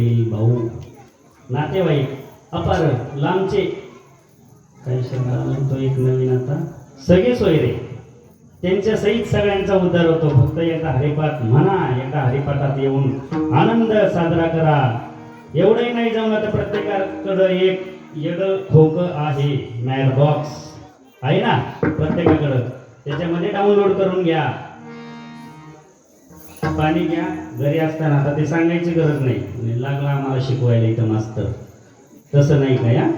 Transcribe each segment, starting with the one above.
वडील भाऊ नातेवाईक अपार लांबचे. काही शब्द तो एक नवीन आता सगळे सोयरे. त्यांच्या सहित सगळ्यांचा उद्धार होतो. फक्त एका हरिपाठ म्हणा एका हरिपाठात येऊन आनंद साजरा करा. एवढंही नाही जमलं तर प्रत्येकाकडं एक येड खोक आहे. मॅड बॉक्स आहे ना? प्रत्येकाकडं. त्याच्यामध्ये डाउनलोड करून घ्या. पाणी घ्या. घरी असताना आता ते सांगायची गरज नाही. म्हणजे लागला आम्हाला शिकवायला इथं मास्तर. तसं नाही का या?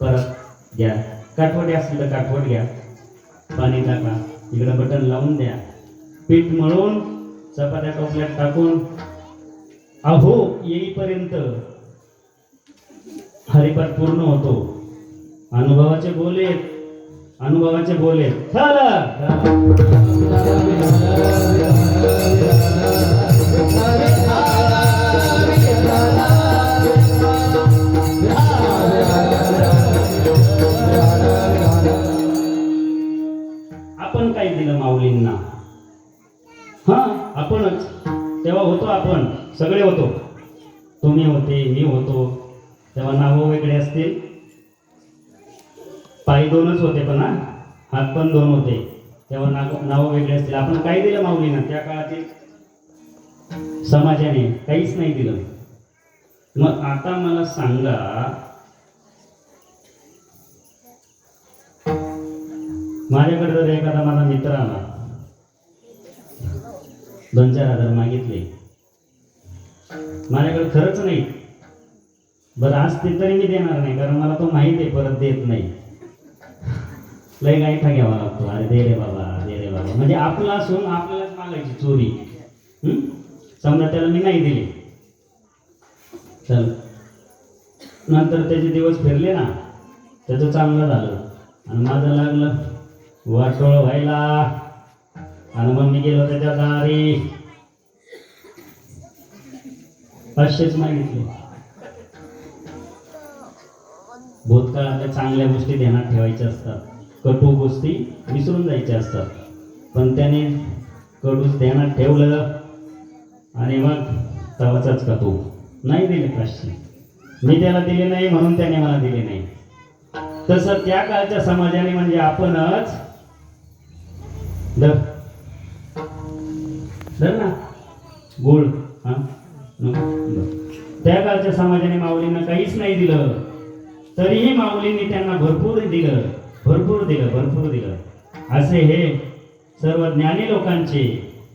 परत घ्या. काठवडी असेल तर काठवड घ्या. पाणी टाका. इकडं बटन लावून द्या. पीठ मळून चपात्या टोपल्यात टाकून. अहो येईपर्यंत हरिपाठ पूर्ण होतो. अनुभवाचे बोलेत अनुभवाचे बोले. आपण काय दिलं माऊलींना. हा आपणच. तेव्हा होतो आपण. सगळे होतो. तुम्ही होते मी होतो. तेव्हा नावं वेगळे असतील. पाय दोनच होते पण हा? हात पण दोन होते. तेव्हा नाव नावं वेगळे असतील. आपण काय दिलं माऊलीनं? त्या काळातील समाजाने काहीच नाही दिलं. मग आता मला सांगा माझ्याकडे जर एखादा माझा मित्र आला दोन चार हजार मागितले. माझ्याकडे खरंच नाही. बरं आज ते तरी मी देणार नाही कारण मला तो माहिती आहे परत देत नाही. लय गायठा घ्यावा लागतो. अरे दे रे बाबा दे रे बाबा. म्हणजे आपला असून आपल्यालाच मागायची चोरी. समजा त्याला मी नाही दिली. चल. नंतर त्याचे दिवस फिरले ना त्याचं चांगलं झालं. आणि माझं लागलं. वाटोळ व्हायला. आणि मग मी गेलो त्याच्या दारी. पाचशेच मागितले. भूतकाळातल्या चांगल्या गोष्टी ध्यानात ठेवायच्या असतात. कटू गोष्टी विसरून जायच्या असतात. पण त्याने कडूस ध्यानात ठेवलं आणि मग तवाचाच का तू नाही दिले पाचशे मी त्याला दिले नाही म्हणून त्याने मला दिले नाही. तसं त्या काळच्या समाजाने म्हणजे आपणच धर. धर ना. गोळ हा? त्या काळच्या समाजाने माऊलींना काहीच नाही दिलं. तरीही माऊलींनी त्यांना भरपूर दिलं. भरपूर दिलं भरपूर दिलं. असे हे सर्व ज्ञानी लोकांचे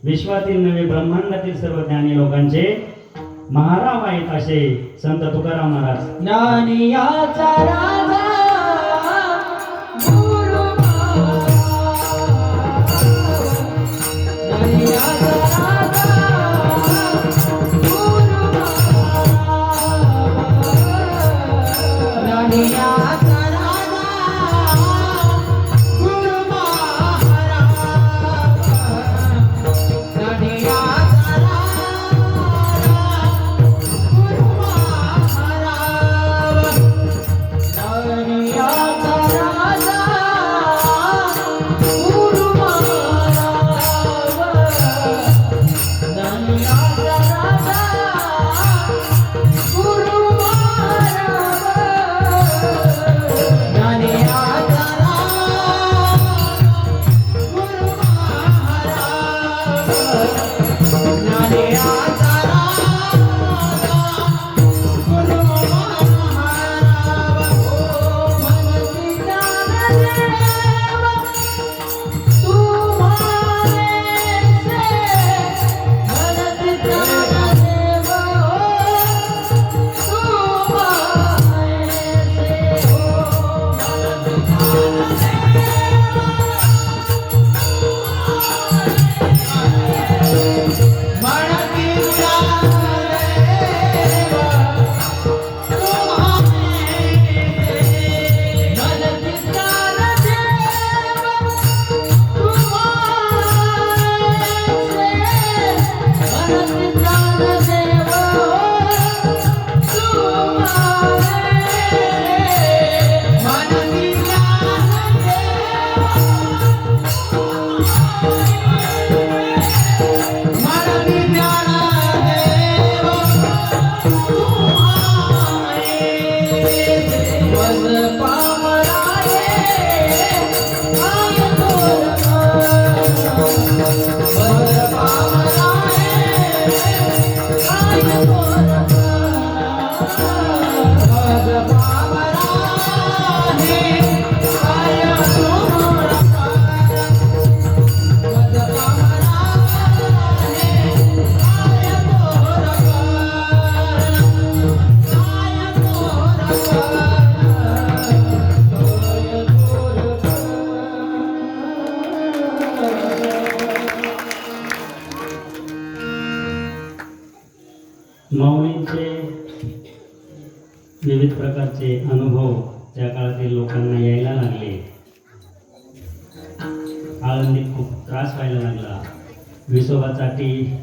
विश्वातील नवे ब्रह्मांडातील सर्व ज्ञानी लोकांचे महाराव आहेत असे संत तुकाराम महाराज.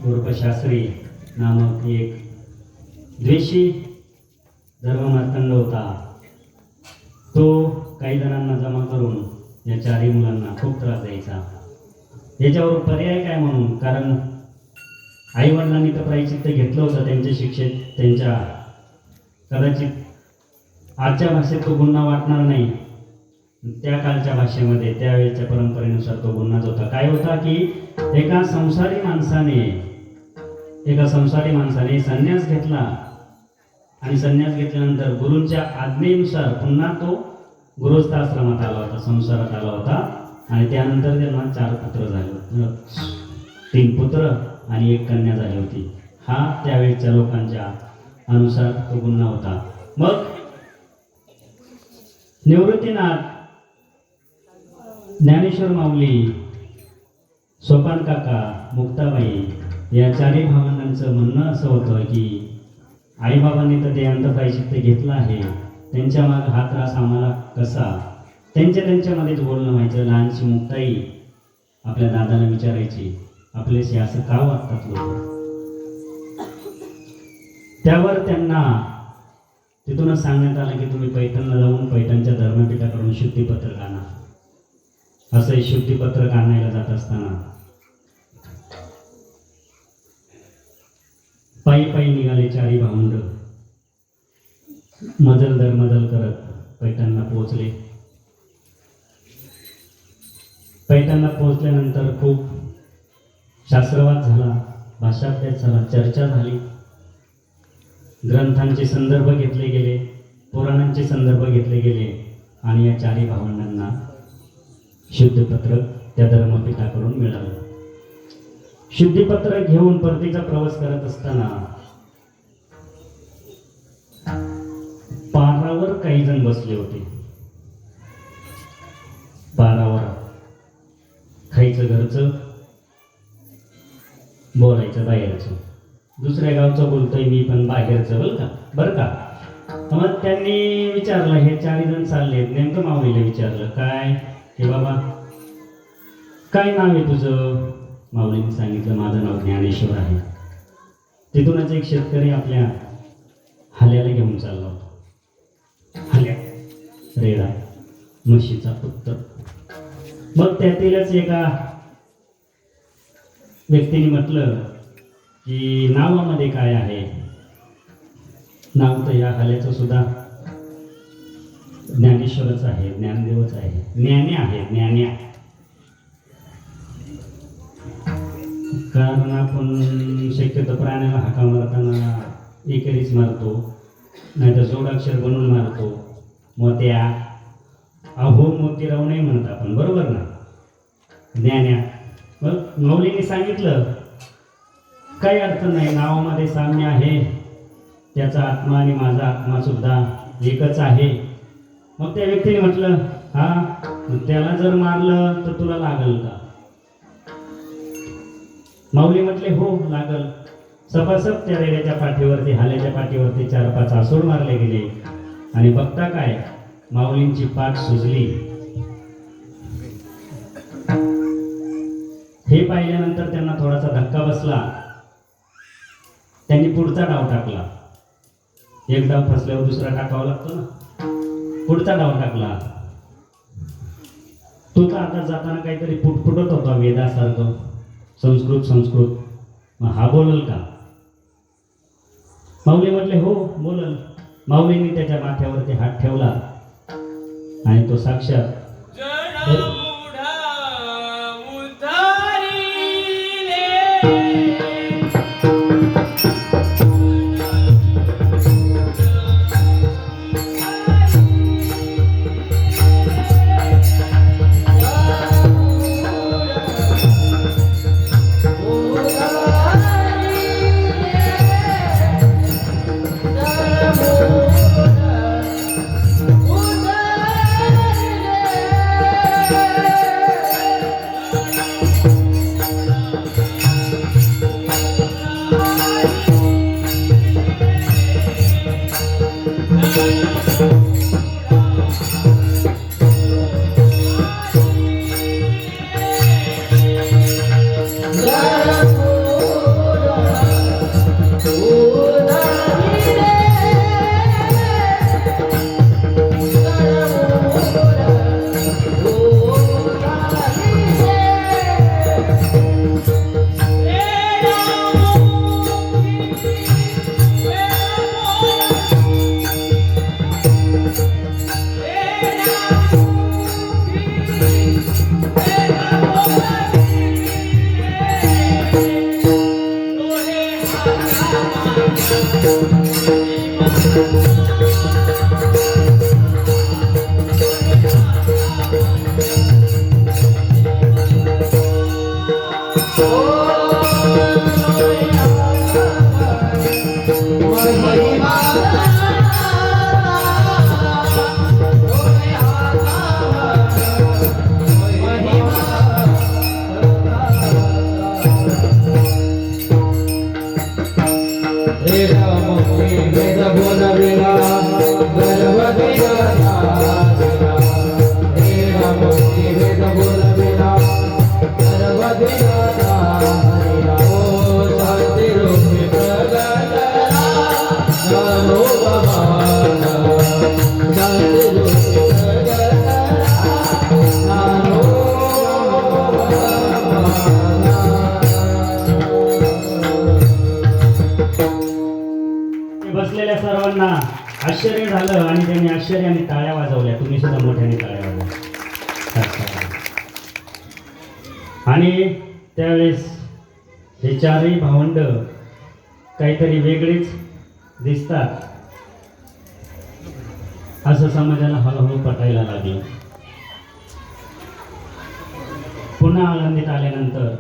उर्फशास्त्री नामक एक द्वेषी धर्ममार्तंड होता. तो काही जणांना जमा करून या चारही मुलांना खूप त्रास द्यायचा. याच्यावर पर्याय काय म्हणून? कारण आई वडिलांनी तर प्रायचित्त घेतलं होतं त्यांच्या शिक्षेत त्यांच्या कदाचित आजच्या भाषेत तो गुन्हा वाटणार नाही. त्या कालच्या भाषेमध्ये त्यावेळेच्या परंपरेनुसार तो गुन्हाच होता. काय होता की एका संसारी माणसाने एका संसारी माणसाने संन्यास घेतला आणि संन्यास घेतल्यानंतर गुरूंच्या आज्ञेनुसार पुन्हा तो गृहस्थ आश्रमात आला होता संसारात आला होता आणि त्यानंतर त्यांना चार पुत्र झाले तीन पुत्र आणि एक कन्या झाली होती. हा त्यावेळेच्या लोकांच्या अनुसार तो गुन्हा होता. मग निवृत्तीनाथ ज्ञानेश्वर माऊली सोपान काका मुक्ताबाई या चारही भावंडांचं म्हणणं असं होतं की आईबाबांनी तर ते अंतप्रायचित्त घेतलं आहे. त्यांच्या माग हा त्रास आम्हाला कसा? त्यांच्या त्यांच्यामध्येच बोलणं व्हायचं. लहानशी मुक्ताई आपल्या दादाला विचारायची आपलेसे असं का वागतात लोक? त्यावर त्यांना तिथूनच सांगण्यात आलं की तुम्ही पैठणला जाऊन पैठणच्या धर्मपीठाकडून शुद्धीपत्रक आणा असं हे शुद्धीपत्रक आणायला जात असताना. पायी पायी निघाले चारी भाऊंड मजल दर मजल करत पैठणला पोहोचले. पैठणला पोहोचल्यानंतर खूप शास्त्रवाद झाला भाषाभ्यास झाला चर्चा झाली. ग्रंथांचे संदर्भ घेतले गेले पुराणांचे संदर्भ घेतले गेले आणि या चारही भावंडांना शुद्धपत्रक त्या धर्मपीठाकडून मिळालं? शुद्धीपत्रक घेऊन परतीचा प्रवास करत असताना पारावर काही जण बसले होते. पारावर खायचं घरचं बोलायचं बाहेरचं. दुसऱ्या गावचं बोलतोय मी पण बाहेरचं बोल का? बरं का? मग त्यांनी विचारलं हे चारही जण चालले नेमकं माऊलीला विचारलं काय हे बाबा. काय नाव आहे तुझं? माऊलीने सांगितलं माझं नाव ज्ञानेश्वर आहे. तिथूनच एक शेतकरी आपल्या हाल्याला घेऊन चालला होता. हल्या रेडा म्हशीचा पुत्र. मग त्यातीलच एका व्यक्तीने म्हटलं की नावामध्ये काय आहे? नाव तर या हल्याचं सुद्धा ज्ञानेश्वरच आहे ज्ञानदेवच आहे. ज्ञान्या आहे ज्ञान्या कारण आपण शक्यतो प्राण्याला हाका मारताना एकेरीच मारतो नाहीतर जोडाक्षर बनवून मारतो. मोत्या. अहो मोती राहू नाही म्हणत आपण बरोबर ना? ज्ञान्या. मग मौलीने सांगितलं काही अर्थ नाही नावामध्ये साम्य आहे. त्याचा आत्मा आणि माझा आत्मा सुद्धा एकच आहे. मग त्या व्यक्तीने म्हटलं हा त्याला जर मारलं तर तुला लागल का? माऊली म्हटले हो लागल. सपासप त्या रेड्याच्या पाठीवरती हाल्याच्या पाठीवरती चार पाच आसूड मारले गेले. आणि बघता काय माऊलींची पाठ सुजली. हे पाहिल्यानंतर त्यांना थोडासा धक्का बसला. त्यांनी पुढचा डाव टाकला. एक डाव फसल्यावर दुसरा टाकावा लागतो ना. पुढचा डाव टाकला. तो तर आता जाताना काहीतरी पुटपुटत होता वेदासारखं. संस्कृत संस्कृत. मग हा बोलल का? माऊली म्हटले हो बोलल. माऊलींनी त्याच्या माथ्यावरती हात ठेवला. आणि तो साक्षात आश्चर्याने टाळ्या वाजवल्या. तुम्ही सुद्धा मोठ्याने टाळ्या वाजवल्या आणि त्यावेळेस हे चारही भावंड काहीतरी वेगळेच दिसतात. असं समाजाला हळूहळू पटायला लागलं. पुन्हा आनंदीत आल्यानंतर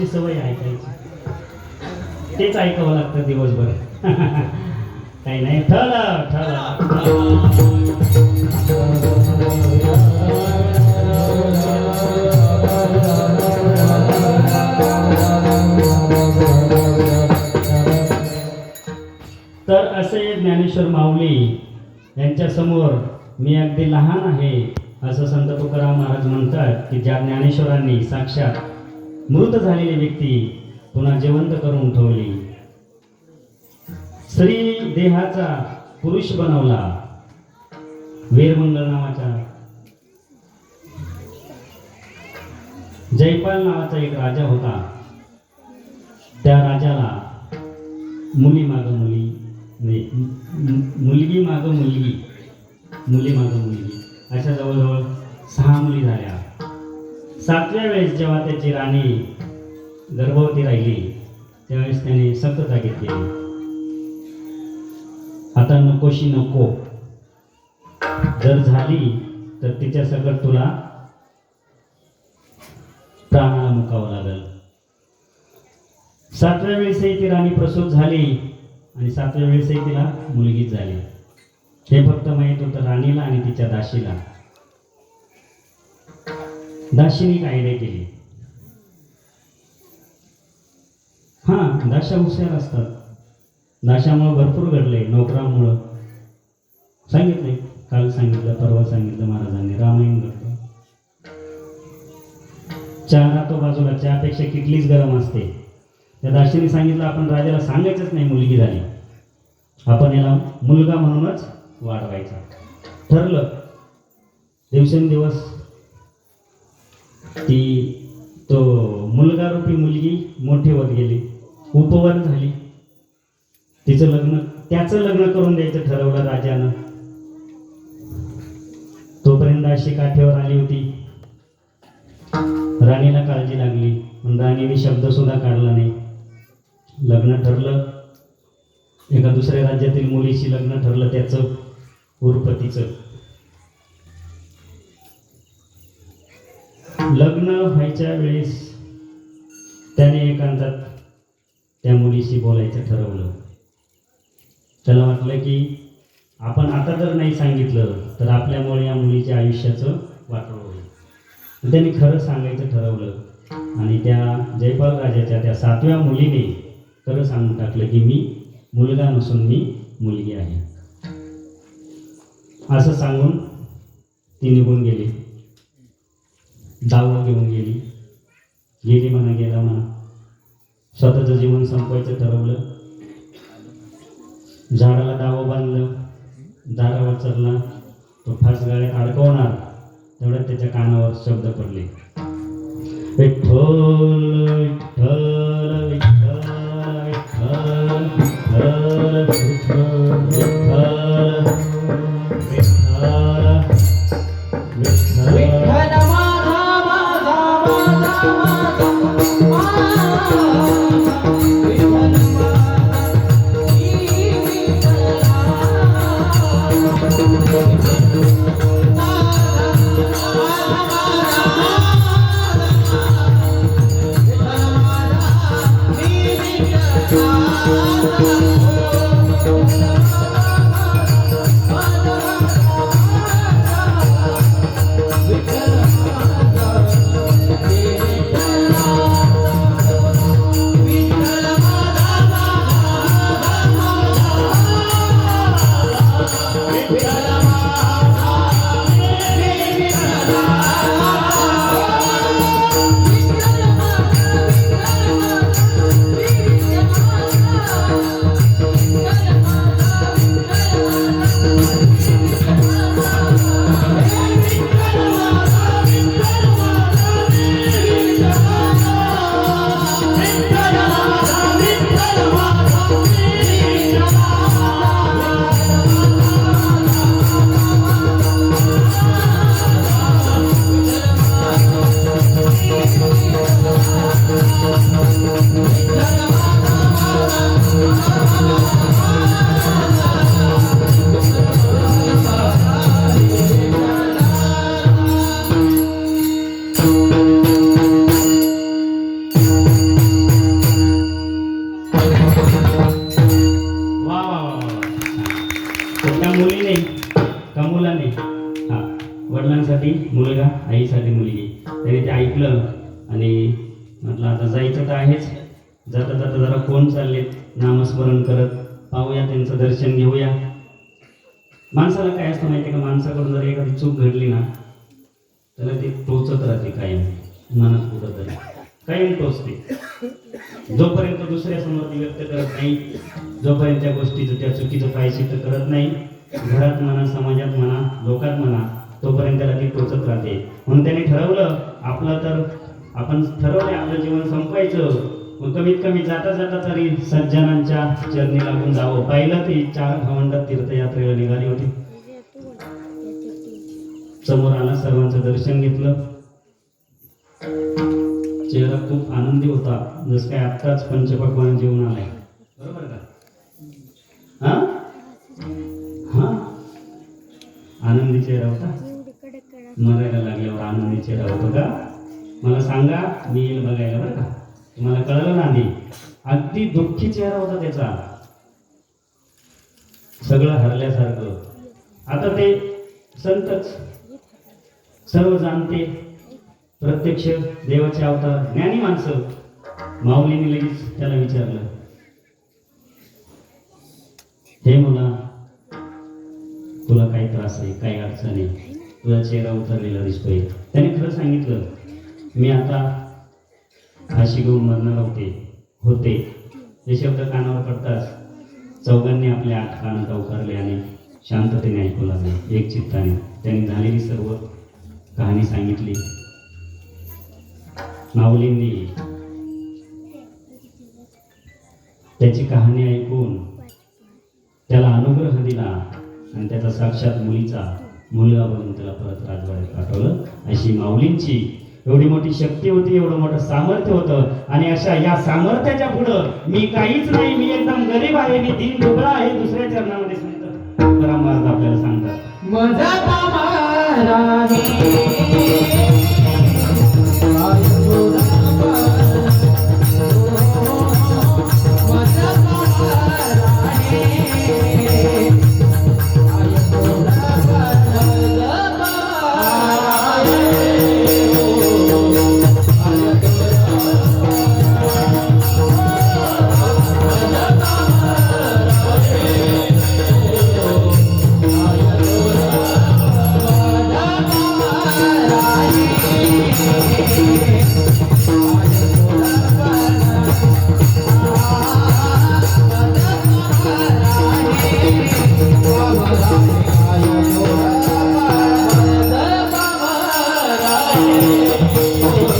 लोकांची सवय ऐकायची. तेच ऐकावं लागतं दिवसभर. काही नाही. ठरलं. तर असे ज्ञानेश्वर माऊली यांच्यासमोर मी अगदी लहान आहे असं संत तुकाराम महाराज म्हणतात की ज्या ज्ञानेश्वरांनी साक्षात मृत झालेली व्यक्ती पुन्हा जिवंत करून ठेवली. स्त्री देहाचा पुरुष बनवला. वीरमंगल नावाचा. जयपाल नावाचा एक राजा होता. त्या राजाला मुली माग मुली म्हणजे मुलगी माग मुलगी मुली माग मुलगी. अशा जवळजवळ सहा मुली झाल्या. सातव्या वेळेस जेव्हा त्याची राणी गर्भवती राहिली त्यावेळेस त्याने सप्तता घेतली आता नकोशी नको. जर झाली तर तिच्या सकट तुला प्राणाला मुकावं लागल. सातव्या वेळेसही ती राणी प्रसूत झाली आणि सातव्या वेळेसही तिला मुलगीच झाली. हे फक्त माहीत होतं राणीला आणि तिच्या दाशीला. दाशिनी एक आयडिया केली. हां दाशा हुशार असतात. दाशामुळं भरपूर घडले नोकरामुळं. सांगितलंय काल सांगितलं परवा सांगितलं महाराजांनी रामायण घडलं चहा राहतो बाजूला चहापेक्षा किटलीच गरम असते. त्या दाशीने सांगितलं आपण राजाला सांगायचंच नाही मुलगी झाली. आपण याला मुलगा म्हणूनच वाढवायचा. ठरलं. दिवसेंदिवस ती तो मुलगा रूपी मुलगी मोठी होत गेली उपवन झाली. तिचं लग्न त्याचं लग्न करून द्यायचं ठरवलं राजानं. तोपर्यंत अशी काठेवर आली होती. राणीला काळजी लागली पण राणीने शब्द सुद्धा काढला नाही. लग्न ठरलं. एका दुसऱ्या राज्यातील मुलीशी लग्न ठरलं त्याचं उरपतीचं. लग्न व्हायच्या वेळेस त्याने एकांतात त्या मुलीशी बोलायचं ठरवलं. त्याला वाटलं की आपण आता जर नाही सांगितलं तर आपल्यामुळे या मुलीच्या आयुष्याचं वाटोळ होईल. त्यांनी खरं सांगायचं ठरवलं आणि त्या जयपाल राजाच्या त्या सातव्या मुलीने खरं सांगून टाकलं की मी मुलगा नसून मी मुलगी आहे. असं सांगून ती निघून गेली. दावा घेऊन गेली. गेली म्हणा गेला म्हणा. स्वतःचं जीवन संपवायचं ठरवलं. झाडाला दावं बांधलं. दारावर चढला तो फास गाड्या अडकवणार. तेवढ्यात त्याच्या कानावर शब्द पडले. विठ्ठल विठ्ठल विठ्ठल. एखादी ना त्याला ती टोचत राहते कायम मनात कुठं तरी कायम टोचते. जोपर्यंत दुसऱ्या समोर ती व्यक्त करत नाही जोपर्यंत त्या गोष्टीचं त्या चुकीचं प्रायश्चित्त करत नाही घरात म्हणा समाजात म्हणा लोकात म्हणा तोपर्यंत त्याला ती टोचत राहते. म्हणून त्याने ठरवलं आपलं तर आपण ठरवलं आपलं जीवन संपवायचं मग कमीत कमी जाता जाता तरी सज्जनांच्या चरणी लागून जावं. पाहिलं ती चार भावंडात तीर्थयात्रेला निघाली होती. समोर आला सर्वांचं दर्शन घेतलं. चेहरा खूप आनंदी होता जस काय आत्ताच पंचपक्वान जेवण आलाय. बरोबर का? हा? हा? आनंदी चेहरा होता? मरायला लागल्यावर आनंदी चेहरा होतो का? मला सांगा मी येईल बघायला बरं का? तुम्हाला कळलं ना आधी? अगदी दुःखी चेहरा होता त्याचा. सगळं हरल्यासारखं. आता ते संतच. सर्व जाणते. प्रत्यक्ष देवाचे अवतार ज्ञानी माणसं. माऊलीने लगेच त्याला विचारलं हे मुला तुला काही त्रास आहे काही अडचण आहे. तुझा चेहरा उतरलेला दिसतोय. त्याने खरं सांगितलं मी आता फाशी घेऊन मरणार होते होते. हे शब्द कानावर पडताच चौघांनी आपल्या आठ कानात उकारले आणि शांततेने ऐकू लागले एक चित्ताने. त्यांनी झालेली सर्व कहाणी सांगितली. माऊलींनी त्याची कहाणी ऐकून त्याला अनुग्रह दिला आणि त्याचा साक्षात मुलीचा मुलगा बनून त्याला परत राजवाड्यात पाठवलं. अशी माऊलींची एवढी मोठी शक्ती होती एवढं मोठं सामर्थ्य होतं आणि अशा या सामर्थ्याच्या पुढं मी काहीच नाही मी एकदम गरीब आहे मी दिन दुबळा आहे दुसऱ्या चरणामध्ये संत आपल्याला सांगतात. राधे